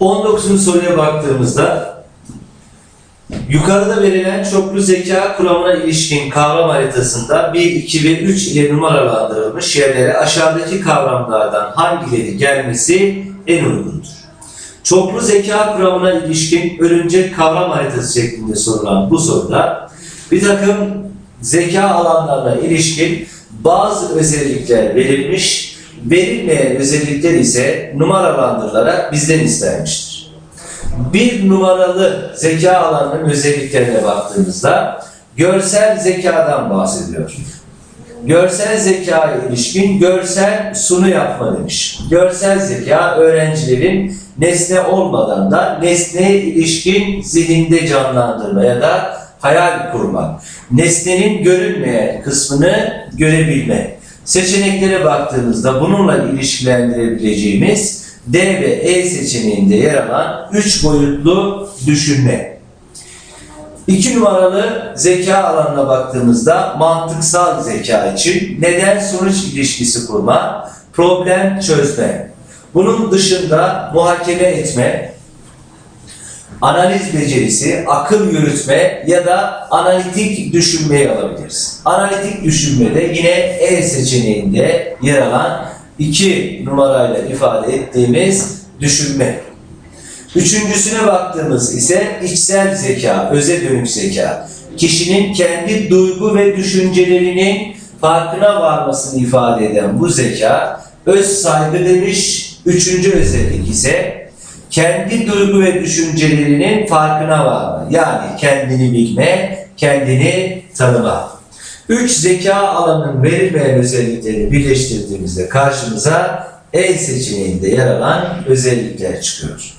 19. soruya baktığımızda yukarıda verilen çoklu zeka kuramına ilişkin kavram haritasında 1, 2 ve 3 ile numaralandırılmış yerlere aşağıdaki kavramlardan hangileri gelmesi en uygundur? Çoklu zeka kuramına ilişkin örümcek kavram haritası şeklinde sorulan bu soruda bir takım zeka alanlarına ilişkin bazı özellikler verilmiş, verilmeyen özellikler ise numaralandırılarak bizden istenmiştir. Bir numaralı zeka alanının özelliklerine baktığımızda görsel zekadan bahsediyor. Görsel zekaya ilişkin görsel sunu yapma demiş. Görsel zeka öğrencilerin nesne olmadan da nesneye ilişkin zihinde canlandırma ya da hayal kurma. Nesnenin görünmeyen kısmını görebilme. Seçeneklere baktığımızda bununla ilişkilendirebileceğimiz D ve E seçeneğinde yer alan üç boyutlu düşünme. İki numaralı zeka alanına baktığımızda mantıksal zeka için neden sonuç ilişkisi kurma, problem çözme. Bunun dışında muhakeme etme, analiz becerisi, akıl yürütme ya da analitik düşünmeyi alabiliriz. Analitik düşünmede yine E seçeneğinde yer alan iki numarayla ifade ettiğimiz düşünme. Üçüncüsüne baktığımız ise içsel zeka, öze dönük zeka. Kişinin kendi duygu ve düşüncelerinin farkına varmasını ifade eden bu zeka, öz saygı demiş. Üçüncü özellik ise kendi duygu ve düşüncelerinin farkına varma. Yani kendini bilme, kendini tanıma. Üç zeka alanının verilmeyen özellikleri birleştirdiğimizde karşımıza E seçeneğinde yer alan özellikler çıkıyor.